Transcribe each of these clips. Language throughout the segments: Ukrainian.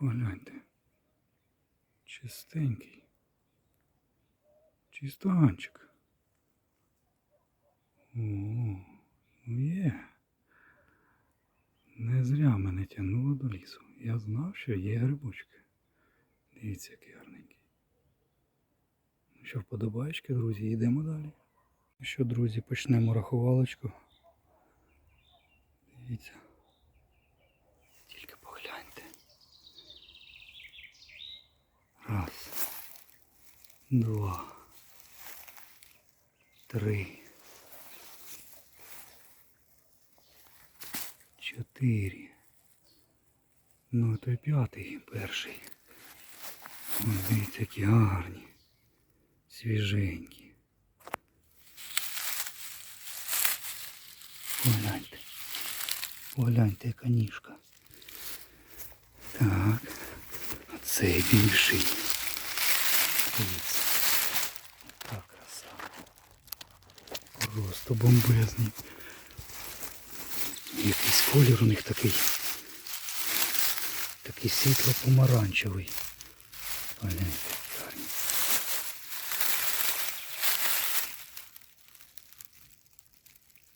Погляньте. Чистенький. Чистоганчик. О, ну є. Не зря мене тягнуло до лісу. Я знав, що є грибочки. Дивіться, який гарненький. Ну що, вподобаєчки, друзі, йдемо далі. Ну Що, друзі, почнемо рахувалочку. Дивіться. Два. Три. Чотири. Ну, то й п'ятий перший. Ось дивіться, які гарні. Свіженькі. Погляньте. Погляньте, яка ніжка. Так. А цей більший. Дивіться. Просто бомбезний. Якийсь колір у них такий. Такий світло-помаранчевий.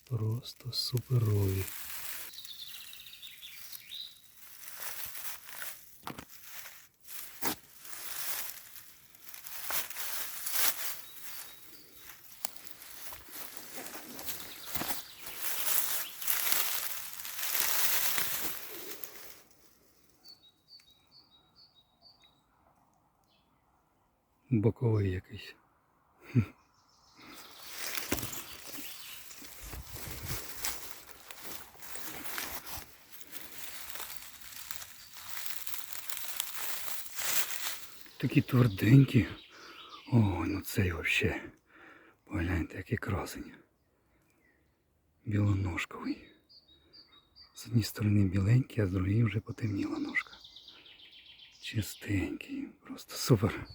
Просто суперові. Боковий якийсь. Такі тверденькі. Ой, ну цей вообще. Погляньте, який красень. Білоножковий. З однієї сторони біленький, а з другої вже потемніла ножка. Чистенький, просто супер.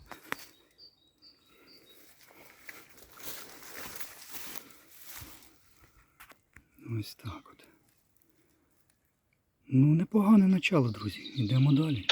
Ось так от. Ну, непогане начало, друзі. Йдемо далі.